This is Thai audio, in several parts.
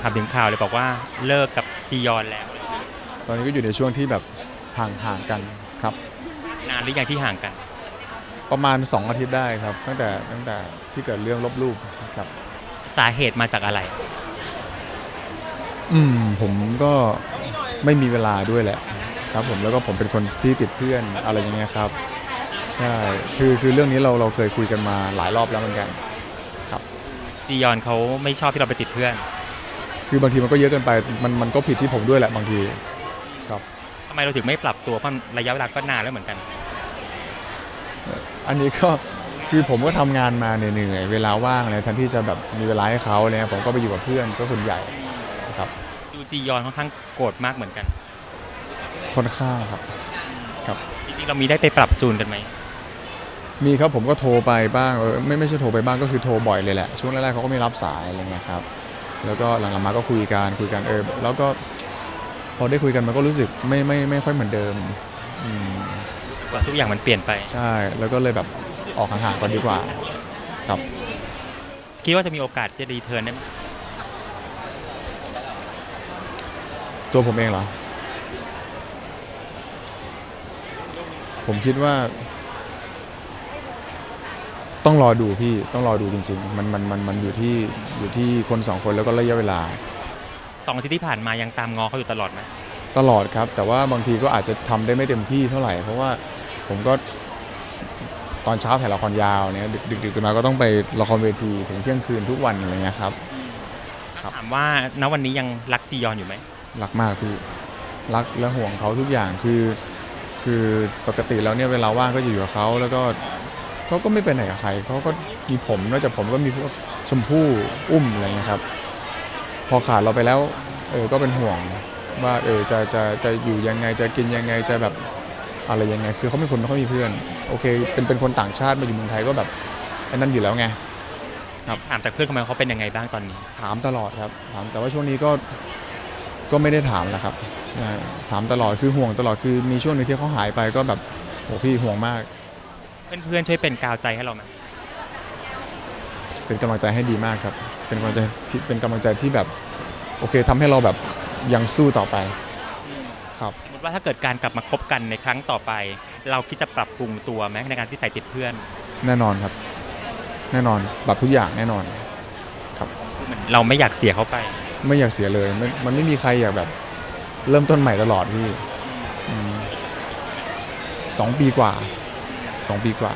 ถามถึงข่าวเลยบอกว่าเลิกกับจียอนแล้ว ตอนนี้ก็อยู่ในช่วงที่แบบห่างห่างกันครับ นานหรือยังที่ห่างกัน ประมาณ 2 อาทิตย์ได้ครับ ตั้งแต่ตั้งแต่ที่เกิดเรื่องลบรูปครับ สาเหตุมาจากอะไร อืมผมก็ไม่มีเวลาด้วยแหละครับ ผมแล้วก็ผมเป็นคนที่ติดเพื่อนอะไรอย่างเงี้ยครับใช่คือคือเรื่องนี้เราเราเคยคุยกันมาหลายรอบแล้วเหมือนกัน ครับ จียอนเขาไม่ชอบที่เราไปติดเพื่อน คือบางทีมันก็เยอะเกินไปมันมันก็ผิดที่ผมด้วยแหละบางทีครับทำไมเราถึงไม่ปรับตัวเพราะระยะเวลาก็นานแล้วเหมือนกัน อันนี้ก็คือผมก็ทำงานมาเหนื่อยๆเวลาว่างเลยแทนที่จะแบบมีเวลาให้เขาเนี่ยผมก็ไปอยู่กับเพื่อนซะส่วนใหญ่นะครับดูจียอนค่อนข้างโกรธมากเหมือนกันค่อนข้างครับครับจริงๆเรามีได้ไปปรับจูนกันไหมมีครับผมก็โทรไปบ้างเออไม่ไม่ใช่โทรไปบ้างก็คือโทรบ่อยเลยแหละช่วงแรกๆเขาก็ไม่รับสายอะไรเงี้ยครับ แล้วก็หลังๆมาก็คุยกันคุยกันเออแล้วก็พอได้คุยกันมันก็รู้สึกไม่ไม่ไม่ค่อยเหมือนเดิมอืมว่าทุกอย่างมันเปลี่ยนไปใช่ แล้วก็เลยแบบออกห่างๆกันดีกว่า ครับ คิดว่าจะมีโอกาสจะรีเทิร์นได้ไหมตัวผมเองเหรอ ผมคิดว่า ต้องรอดูพี่ต้องรอดูจริง ๆ มันมันมันมันอยู่ที่อยู่ที่คนสองคนแล้วก็ระยะเวลา สองอาทิตย์ที่ผ่านมายังตามงอเขาอยู่ตลอดไหมตลอดครับ แต่ว่าบางทีก็อาจจะทำได้ไม่เต็มที่เท่าไหร่ เพราะว่าผมก็ตอนเช้าถ่ายละครยาวเนี่ยดึกดึกดึกมาก็ต้องไปละครเวทีถึงเที่ยงคืนทุกวันอะไรเงี้ยครับ ครับ ถามว่าณวันนี้ยังรักจียอนอยู่ไหมรักมากพี่รักและห่วงเขาทุกอย่างคือ คือปกติแล้วเนี่ยเวลาว่างก็จะอยู่กับเขาแล้วก็ เขาก็ไม่ไปไหนกับใครเขาก็มีผมนอกจากผมก็มีพวกชมพู่อุ้มอะไรเงี้ยครับ พอขาดเราไปแล้วเออก็เป็นห่วงว่าเออจะจะจะอยู่ยังไงจะกินยังไงจะแบบอะไรยังไง คือเขาเป็นคนไม่ค่อยมีเพื่อนโอเค เป็นเป็นคนต่างชาติมาอยู่เมืองไทยก็แบบไอ้นั่นอยู่แล้วไง ครับ ถามจากเพื่อนเขาไหมว่าเขาเป็นยังไงบ้างตอนนี้ ถามตลอดครับถามแต่ว่าช่วงนี้ก็ก็ไม่ได้ถามแล้วครับอ่าถามตลอดคือห่วงตลอดคือมีช่วงหนึงที่เขาหายไปก็แบบโหพี่ห่วงมาก เพื่อนๆช่วยเป็นกาวใจให้เราไหมเป็นกำลังใจให้ดีมากครับ เป็นกำลังใจที่เป็นกำลังใจที่แบบโอเคทำให้เราแบบยังสู้ต่อไปครับ สมมติว่าถ้าเกิดการกลับมาคบกันในครั้งต่อไป เราคิดจะปรับปรุงตัวไหมในการที่ใส่ติดเพื่อนแน่นอนครับ แน่นอนปรับทุกอย่างแน่นอนเหมือนเราไม่อยากเสียเขาไป ไม่อยากเสียเลยมันมันไม่มีใครอยากแบบ เริ่มต้นใหม่ตลอดพี่อืมสองปีกว่า สองปีกว่า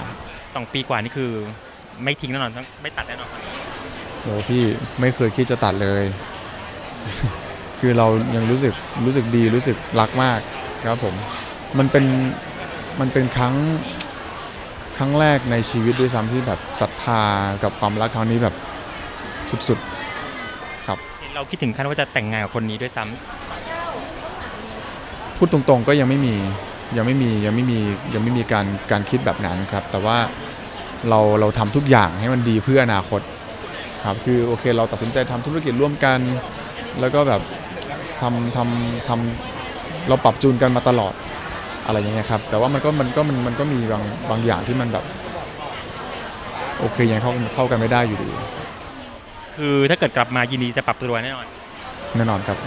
สองปีกว่านี่คือไม่ทิ้งแน่นอนทั้งไม่ตัดแน่นอนโอ้พี่ไม่เคยคิดจะตัดเลย คือเรายังรู้สึกรู้สึกดีรู้สึกรักมากครับผม มันเป็นมันเป็นครั้งครั้งแรกในชีวิตด้วยซ้ำที่แบบศรัทธากับความรักครั้งนี้แบบสุดๆครับเราคิดถึงขั้นว่าจะแต่งงานกับคนนี้ด้วยซ้ำพูดตรงๆก็ยังไม่มี ยังไม่มียังไม่มียังไม่มีการการคิดแบบนั้นครับ แต่ว่าเราเราทำทุกอย่างให้มันดีเพื่ออนาคตครับคือโอเคเราตัดสินใจทำธุรกิจร่วมกัน แล้วก็แบบทำทำทำเราปรับจูนกันมาตลอดอะไรอย่างเงี้ยครับ แต่ว่ามันก็มันก็มันมันก็มีบางบางอย่างที่มันแบบโอเคยังเข้าเข้ากันไม่ได้อยู่ดี คือถ้าเกิดกลับมายินดีจะปรับตัวแน่นอน แน่นอนครับ